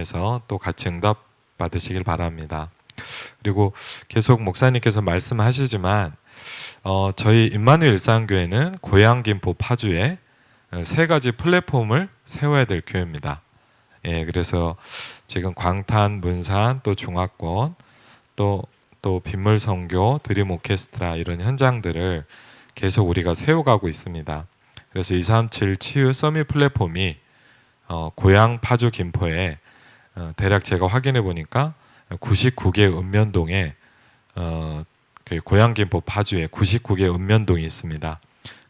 해서 또 같이 응답 받으시길 바랍니다. 그리고 계속 목사님께서 말씀하시지만 어, 저희 임마누엘 일상교회는 고향 김포 파주에 어, 세 가지 플랫폼을 세워야 될 교회입니다. 예, 그래서 지금 광탄, 문산, 또 중화권, 또 또 빗물 선교, 드림 오케스트라 이런 현장들을 계속 우리가 세워가고 있습니다. 그래서 237 치유 서밋 플랫폼이 어, 고향 파주 김포에 어, 대략 제가 확인해 보니까 99개 읍면동에 어, 그 고향 김포 파주에 99개 읍면동이 있습니다.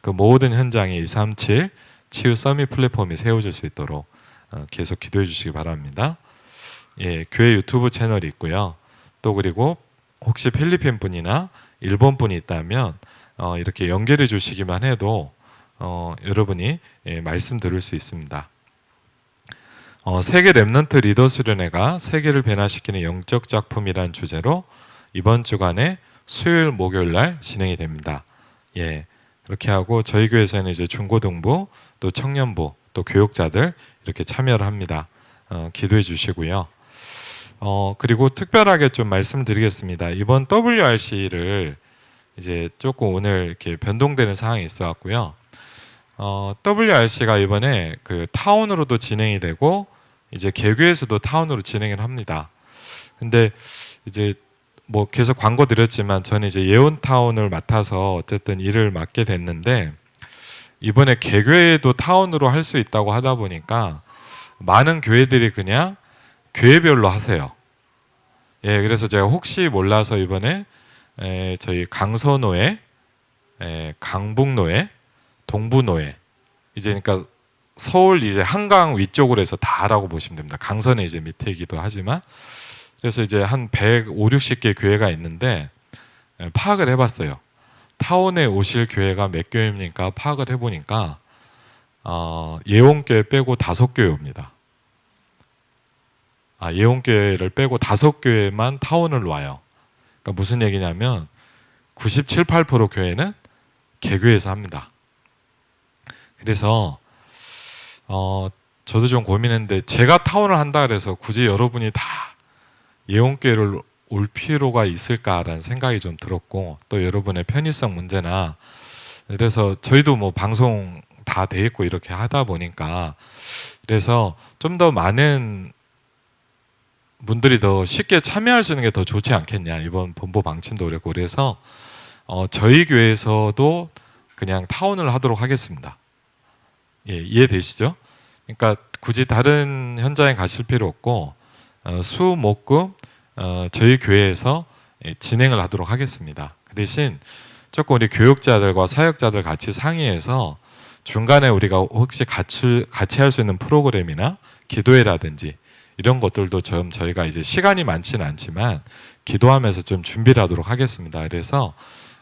그 모든 현장에 237 치유 서밋 플랫폼이 세워질 수 있도록 어, 계속 기도해 주시기 바랍니다. 예, 교회 유튜브 채널이 있고요. 또 그리고 혹시 필리핀 분이나 일본 분이 있다면 어, 이렇게 연결해 주시기만 해도 어, 여러분이 예, 말씀 들을 수 있습니다. 어, 세계 랩넌트 리더 수련회가 세계를 변화시키는 영적 작품이란 주제로 이번 주간에 수요일 목요일 날 진행이 됩니다. 예. 그렇게 하고 저희 교회에서는 이제 중고등부 또 청년부 또 교육자들 이렇게 참여를 합니다. 어, 기도해 주시고요. 어, 그리고 특별하게 좀 말씀드리겠습니다. 이번 WRC를 이제 조금 오늘 이렇게 변동되는 상황이 있어 갖고요. 어, WRC가 이번에 그 타운으로도 진행이 되고 이제 개교에서도 타운으로 진행을 합니다. 근데 이제 뭐 계속 광고 드렸지만 저는 이제 예원 타운을 맡아서 어쨌든 일을 맡게 됐는데 이번에 개교에도 타운으로 할 수 있다고 하다 보니까 많은 교회들이 그냥 교회별로 하세요. 예, 그래서 제가 혹시 몰라서 이번에 에, 저희 강서노회, 에, 강북노회, 동부노회 이제 그러니까 서울 이제 한강 위쪽으로 해서 다라고 보시면 됩니다. 강선에 이제 밑에이기도 하지만 그래서 이제 한 150, 60개 교회가 있는데 에, 파악을 해봤어요. 타운에 오실 교회가 몇 교회입니까? 파악을 해보니까 어, 예원교회 빼고 다섯 교회 옵니다. 아, 예원교회를 빼고 다섯 교회만 타운을 와요. 그러니까 무슨 얘기냐면 97, 8% 교회는 개교에서 합니다. 그래서 어, 저도 좀 고민했는데 제가 타운을 한다 그래서 굳이 여러분이 다 예원교회를 올 필요가 있을까라는 생각이 좀 들었고 또 여러분의 편의성 문제나 그래서 저희도 뭐 방송 다 돼 있고 이렇게 하다 보니까 그래서 좀 더 많은 분들이 더 쉽게 참여할 수 있는 게 더 좋지 않겠냐 이번 본부 방침도 그랬고 그래서 어, 저희 교회에서도 그냥 타운을 하도록 하겠습니다. 예, 이해되시죠? 그러니까 굳이 다른 현장에 가실 필요 없고 어, 수, 목, 금 어, 저희 교회에서 예, 진행을 하도록 하겠습니다. 그 대신 조금 우리 교육자들과 사역자들 같이 상의해서 중간에 우리가 혹시 같이 같이 할 수 있는 프로그램이나 기도회라든지 이런 것들도 좀 저희가 이제 시간이 많지는 않지만 기도하면서 좀 준비를 하도록 하겠습니다. 그래서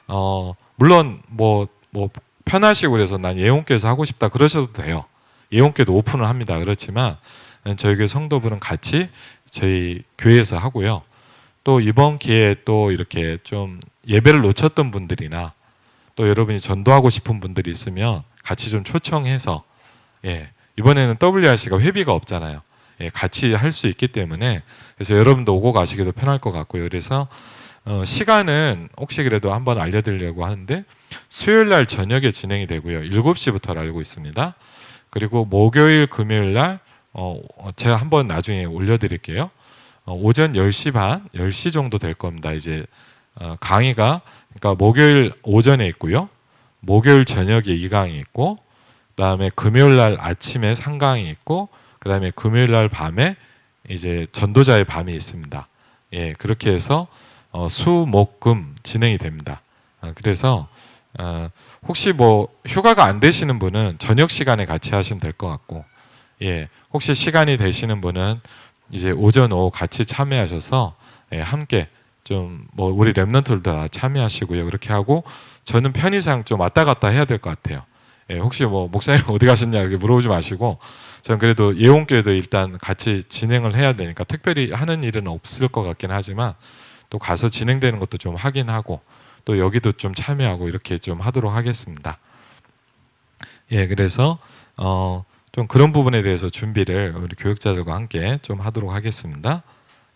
어 물론 뭐뭐 뭐 편하시고 그래서 난 예원교에서 하고 싶다 그러셔도 돼요. 예원교도 오픈을 합니다. 그렇지만 저희 교회 성도분은 같이 저희 교회에서 하고요. 또 이번 기회에 또 이렇게 좀 예배를 놓쳤던 분들이나 또 여러분이 전도하고 싶은 분들이 있으면 같이 좀 초청해서 예, 이번에는 WRC가 회비가 없잖아요. 예, 같이 할 수 있기 때문에 그래서 여러분도 오고 가시기도 편할 것 같고요. 그래서 어, 시간은 혹시 그래도 한번 알려드리려고 하는데 수요일 날 저녁에 진행이 되고요. 7시부터 알고 있습니다. 그리고 목요일, 금요일 날 어, 제가 한번 나중에 올려드릴게요. 어, 오전 10시 반, 10시 정도 될 겁니다. 이제 어, 강의가 그러니까 목요일 오전에 있고요. 목요일 저녁에 2강이 있고 그다음에 금요일 날 아침에 3강이 있고 그다음에 금요일 날 밤에 이제 전도자의 밤이 있습니다. 예, 그렇게 해서 어, 수, 목, 금 진행이 됩니다. 어, 그래서 어, 혹시 뭐 휴가가 안 되시는 분은 저녁 시간에 같이 하시면 될 것 같고, 예, 혹시 시간이 되시는 분은 이제 오전 오후 같이 참여하셔서 예, 함께 좀 뭐 우리 랩런트들 다 참여하시고요. 그렇게 하고 저는 편의상 좀 왔다 갔다 해야 될 것 같아요. 예, 혹시 뭐 목사님 어디 가셨냐 이렇게 물어보지 마시고 저는 그래도 예원교회도 일단 같이 진행을 해야 되니까 특별히 하는 일은 없을 것 같긴 하지만 또 가서 진행되는 것도 좀 확인하고 또 여기도 좀 참여하고 이렇게 좀 하도록 하겠습니다. 예, 그래서 어, 좀 그런 부분에 대해서 준비를 우리 교육자들과 함께 좀 하도록 하겠습니다.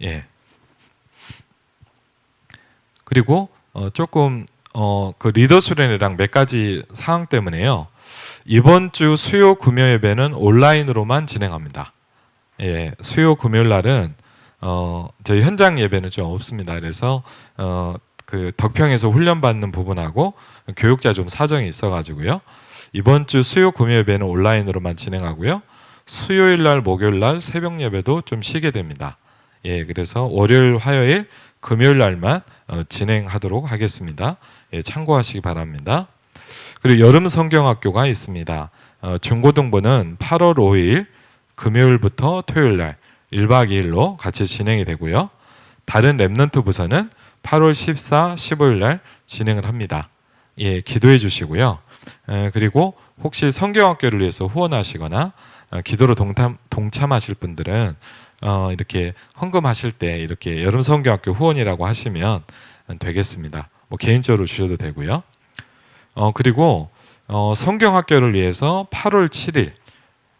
예. 그리고 어, 조금 어, 그 리더 수련회랑 몇 가지 사항 때문에요. 이번 주 수요 금요 예배는 온라인으로만 진행합니다. 예, 수요 금요일 날은 어, 저희 현장 예배는 좀 없습니다. 그래서 어, 그 덕평에서 훈련 받는 부분하고 교육자 좀 사정이 있어가지고요. 이번 주 수요 금요 예배는 온라인으로만 진행하고요. 수요일 날 목요일 날 새벽 예배도 좀 쉬게 됩니다. 예, 그래서 월요일 화요일 금요일 날만 어, 진행하도록 하겠습니다. 예, 참고하시기 바랍니다. 그리고 여름 성경학교가 있습니다. 어, 중고등부는 8월 5일 금요일부터 토요일 날 1박 2일로 같이 진행이 되고요. 다른 랩넌트 부서는 8월 14, 15일 날 진행을 합니다. 예, 기도해 주시고요. 에, 그리고 혹시 성경학교를 위해서 후원하시거나 어, 기도로 동참, 동참하실 분들은 어, 이렇게 헌금하실 때 이렇게 여름 성경학교 후원이라고 하시면 되겠습니다. 뭐 개인적으로 주셔도 되고요. 어, 그리고 어, 성경학교를 위해서 8월 7일,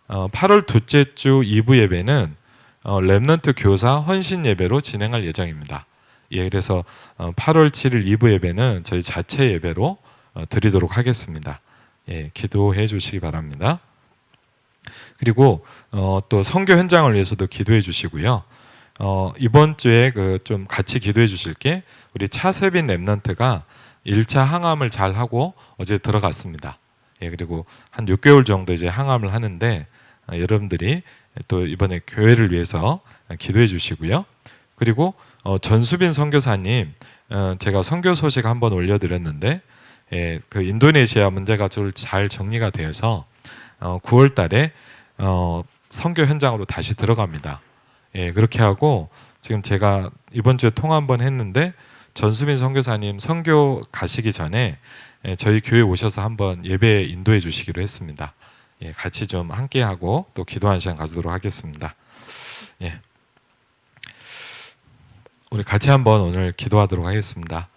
어, 8월 둘째 주 2부 예배는 어, 랩넌트 교사 헌신 예배로 진행할 예정입니다. 예, 그래서 어, 8월 7일 2부 예배는 저희 자체 예배로 어, 드리도록 하겠습니다. 예, 기도해 주시기 바랍니다. 그리고 어, 또 선교 현장을 위해서도 기도해 주시고요. 어, 이번 주에 그 좀 같이 기도해 주실 게 우리 차세빈 랩넌트가 1차 항암을 잘 하고 어제 들어갔습니다. 예, 그리고 한 6개월 정도 이제 항암을 하는데 어, 여러분들이 또 이번에 교회를 위해서 기도해 주시고요. 그리고 어, 전수빈 선교사님 어, 제가 선교 소식 한번 올려드렸는데 예, 그 인도네시아 문제가 좀 잘 정리가 되어서 어, 9월달에 어, 선교 현장으로 다시 들어갑니다. 예, 그렇게 하고 지금 제가 이번 주에 통화 한번 했는데 전수빈 선교사님 선교 가시기 전에 예, 저희 교회 오셔서 한번 예배 인도해 주시기로 했습니다. 예, 같이 좀 함께 하고 또 기도하는 시간 가지도록 하겠습니다. 예. 우리 같이 한번 오늘 기도하도록 하겠습니다.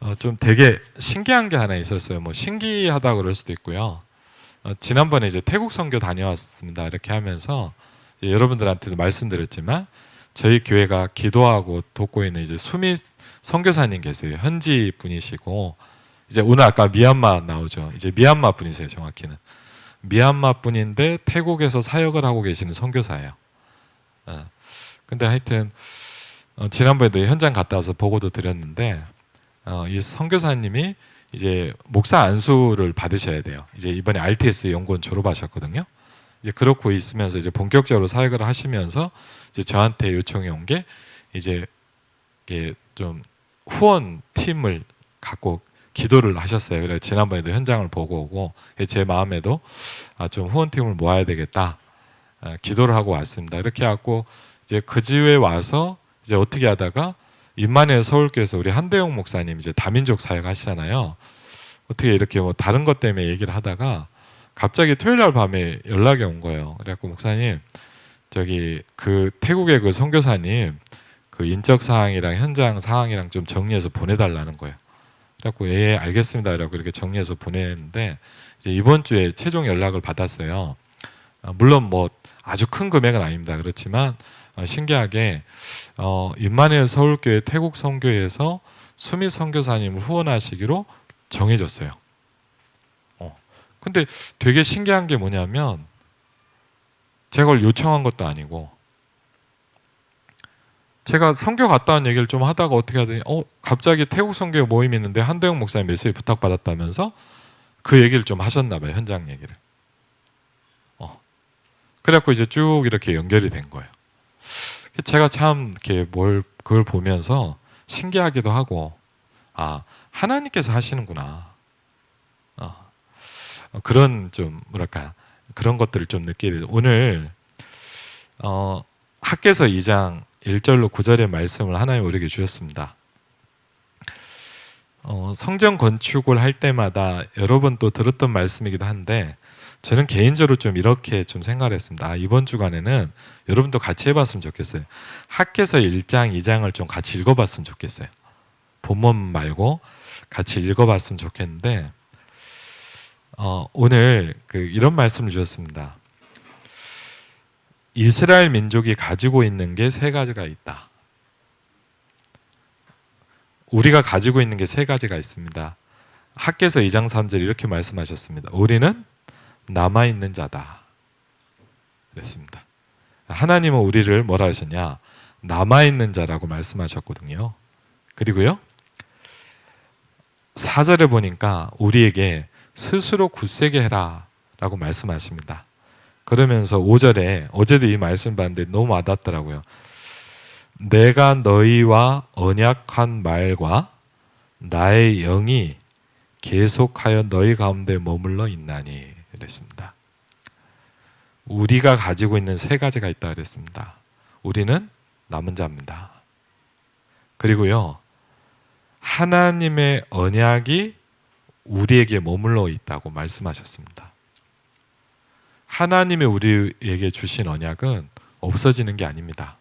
어, 좀 되게 신기한 게 하나 있었어요. 뭐 신기하다 그럴 수도 있고요. 어, 지난번에 이제 태국 선교 다녀왔습니다. 이렇게 하면서 여러분들한테도 말씀드렸지만 저희 교회가 기도하고 돕고 있는 이제 수미 선교사님 계세요. 현지 분이시고 이제 오늘 아까 미얀마 나오죠. 이제 미얀마 분이세요. 정확히는 미얀마 분인데 태국에서 사역을 하고 계시는 선교사예요. 어, 근데 하여튼 어, 지난번에도 현장 갔다 와서 보고도 드렸는데 어, 이 선교사님이 이제 목사 안수를 받으셔야 돼요. 이제 이번에 RTS 연구원 졸업하셨거든요. 이제 그렇고 있으면서 이제 본격적으로 사역을 하시면서 이제 저한테 요청이 온 게 이제 좀 후원 팀을 갖고 기도를 하셨어요. 그래서 지난번에도 현장을 보고 오고 제 마음에도 아, 좀 후원 팀을 모아야 되겠다. 아, 기도를 하고 왔습니다. 이렇게 하고 이제 그 집에 와서 이제 어떻게 하다가 임만의 서울교회에서 우리 한대용 목사님 이제 다민족 사역 하시잖아요. 어떻게 이렇게 뭐 다른 것 때문에 얘기를 하다가 갑자기 토요일 날 밤에 연락이 온 거예요. 그래갖고 목사님 저기 그 태국의 그 선교사님 그 인적 사항이랑 현장 사항이랑 좀 정리해서 보내달라는 거예요. 그래갖고 예 알겠습니다. 라고 이렇게 정리해서 보냈는데 이제 이번 주에 최종 연락을 받았어요. 아, 물론 뭐 아주 큰 금액은 아닙니다. 그렇지만 어, 신기하게 어, 임마누엘 서울교회 태국 선교회에서 수미 선교사님을 후원하시기로 정해졌어요. 어. 근데 되게 신기한 게 뭐냐면 제가 요청한 것도 아니고 제가 선교 갔다 온 얘기를 좀 하다가 어떻게 하더니? 어 갑자기 태국 선교 모임 있는데 한대영 목사님 메시지 부탁받았다면서 그 얘기를 좀 하셨나 봐요 현장 얘기를. 어. 그래갖고 이제 쭉 이렇게 연결이 된 거예요. 제가 참 이렇게 뭘 그걸 보면서 신기하기도 하고 아 하나님께서 하시는구나. 어, 그런 좀 뭐랄까 그런 것들을 좀 느끼게. 오늘 어, 학계서 2장 1절로 9절의 말씀을 하나님 우리에게 주셨습니다. 어, 성전 건축을 할 때마다 여러 번 또 들었던 말씀이기도 한데 저는 개인적으로 좀 이렇게 좀 생각을 했습니다. 아, 이번 주간에는 여러분도 같이 해봤으면 좋겠어요. 학계서 1장, 2장을 좀 같이 읽어봤으면 좋겠어요. 본문 말고 같이 읽어봤으면 좋겠는데 어, 오늘 그 이런 말씀을 주셨습니다. 이스라엘 민족이 가지고 있는 게 세 가지가 있다. 우리가 가지고 있는 게 세 가지가 있습니다. 학계서 2장 3절 이렇게 말씀하셨습니다. 우리는 남아 있는 자다. 그랬습니다. 하나님은 우리를 뭐라 하셨냐? 남아 있는 자라고 말씀하셨거든요. 그리고요. 4절에 보니까 우리에게 스스로 굳세게 해라 라고 말씀하십니다. 그러면서 5절에 어제도 이 말씀 봤는데 너무 와닿더라고요. 내가 너희와 언약한 말과 나의 영이 계속하여 너희 가운데 머물러 있나니 그랬습니다. 우리가 가지고 있는 세 가지가 있다 그랬습니다. 우리는 남은 자입니다. 그리고요. 하나님의 언약이 우리에게 머물러 있다고 말씀하셨습니다. 하나님이 우리에게 주신 언약은 없어지는 게 아닙니다.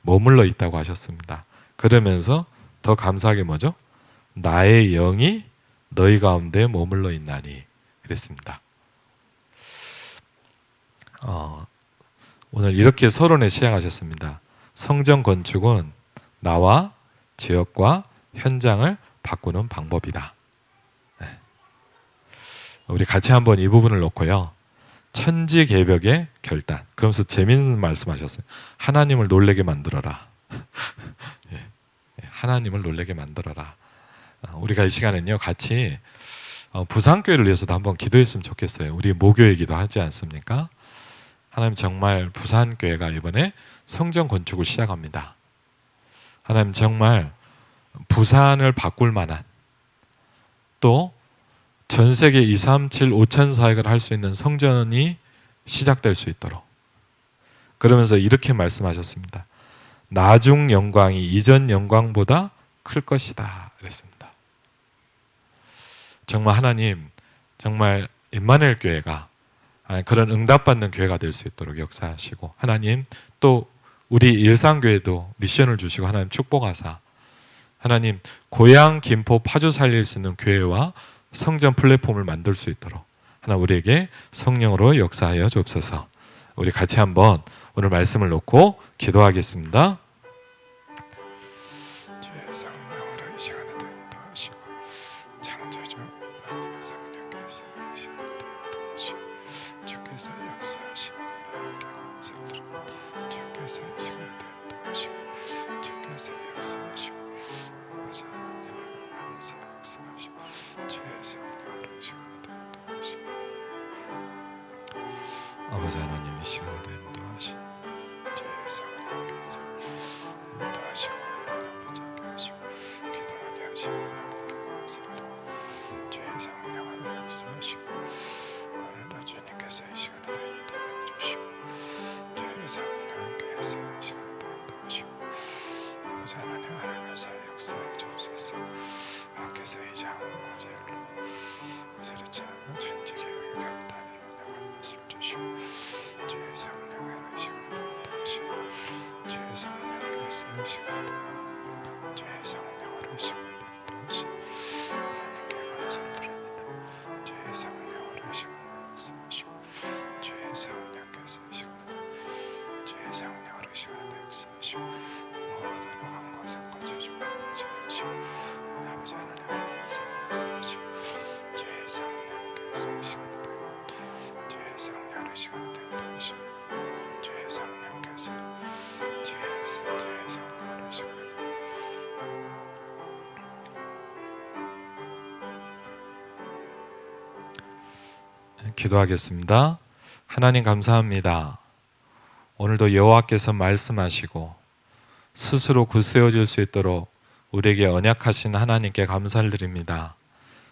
머물러 있다고 하셨습니다. 그러면서 더 감사하게 뭐죠? 나의 영이 너희 가운데 머물러 있나니 그랬습니다. 어, 오늘 이렇게 서론에 시작하셨습니다. 성전 건축은 나와 지역과 현장을 바꾸는 방법이다. 네. 우리 같이 한번 이 부분을 놓고요. 천지 개벽의 결단. 그러면서 재밌는 말씀하셨어요. 하나님을 놀래게 만들어라. 예. 예. 하나님을 놀래게 만들어라. 어, 우리가 이 시간에는요 같이 어, 부산교회를 위해서도 한번 기도했으면 좋겠어요. 우리 모교회기도 하지 않습니까? 하나님 정말 부산교회가 이번에 성전 건축을 시작합니다. 하나님 정말 부산을 바꿀 만한 또 전 세계 2, 3, 7, 5천 사역을 할 수 있는 성전이 시작될 수 있도록 그러면서 이렇게 말씀하셨습니다. 나중 영광이 이전 영광보다 클 것이다. 그랬습니다. 정말 하나님, 정말 임마누엘 교회가 그런 응답받는 교회가 될 수 있도록 역사하시고 하나님 또 우리 일상교회도 미션을 주시고 하나님 축복하사 하나님 고향 김포 파주 살릴 수 있는 교회와 성전 플랫폼을 만들 수 있도록 하나 우리에게 성령으로 역사하여 주옵소서. 우리 같이 한번 오늘 말씀을 놓고 기도하겠습니다. 성령께서 이 시간에도 주의 성령으로 이 시간에도 인도하시고 기도하겠습니다. 하나님 감사합니다. 오늘도 여호와께서 말씀하시고 스스로 굳세어질 수 있도록 우리에게 언약하신 하나님께 감사를 드립니다.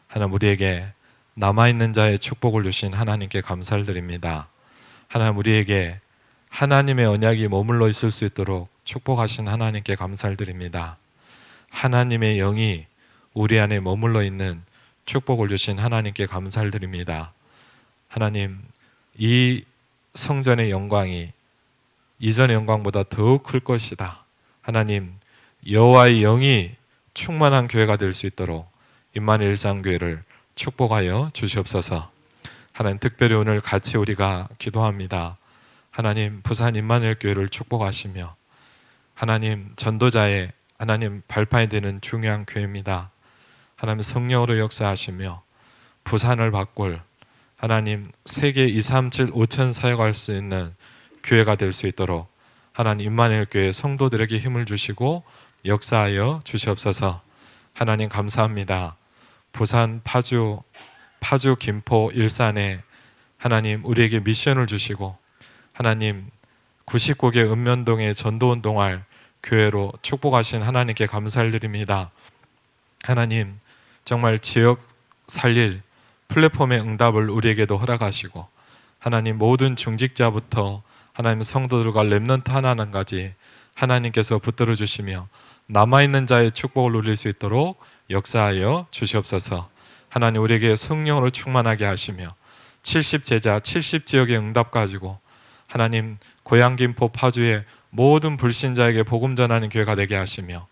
하나님 우리에게 남아 있는 자의 축복을 주신 하나님께 감사를 드립니다. 하나님 우리에게 하나님의 언약이 머물러 있을 수 있도록 축복하신 하나님께 감사를 드립니다. 하나님의 영이 우리 안에 머물러 있는 축복을 주신 하나님께 감사를 드립니다. 하나님, 이 성전의 영광이 이전의 영광보다 더욱 클 것이다. 하나님, 여호와의 영이 충만한 교회가 될 수 있도록 임만 일상교회를 축복하여 주시옵소서. 하나님 특별히 오늘 같이 우리가 기도합니다. 하나님 부산 임마누엘 교회를 축복하시며 하나님 전도자의 하나님 발판이 되는 중요한 교회입니다. 하나님 성령으로 역사하시며 부산을 바꿀 하나님 세계 237 5천 사역할 수 있는 교회가 될 수 있도록 하나님 임마누엘 교회 성도들에게 힘을 주시고 역사하여 주시옵소서. 하나님 감사합니다. 부산 파주 파주 김포 일산에 하나님 우리에게 미션을 주시고 하나님 99개 읍면동의 전도운동할 교회로 축복하신 하나님께 감사를 드립니다. 하나님 정말 지역 살릴 플랫폼의 응답을 우리에게도 허락하시고 하나님 모든 중직자부터 하나님 성도들과 렘넌트 하나하나까지 하나님께서 붙들어 주시며 남아 있는 자의 축복을 누릴 수 있도록 역사하여 주시옵소서. 하나님 우리에게 성령으로 충만하게 하시며 70 제자 70 지역의 응답 가지고 하나님 고향 김포 파주의 모든 불신자에게 복음 전하는 교회가 되게 하시며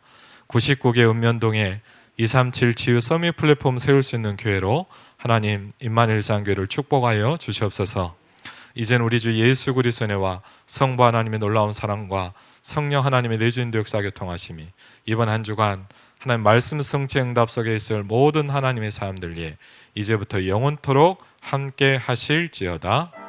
99개 읍면동에 237 치유 서밋 플랫폼 세울 수 있는 교회로 하나님 임만일상 교회를 축복하여 주시옵소서. 이젠 우리 주 예수 그리스도와 성부 하나님의 놀라운 사랑과 성령 하나님의 내주인도 역사 교통하심이 이번 한 주간 하나님 말씀 성취 응답 속에 있을 모든 하나님의 사람들 위해 이제부터 영원토록 함께 하실지어다.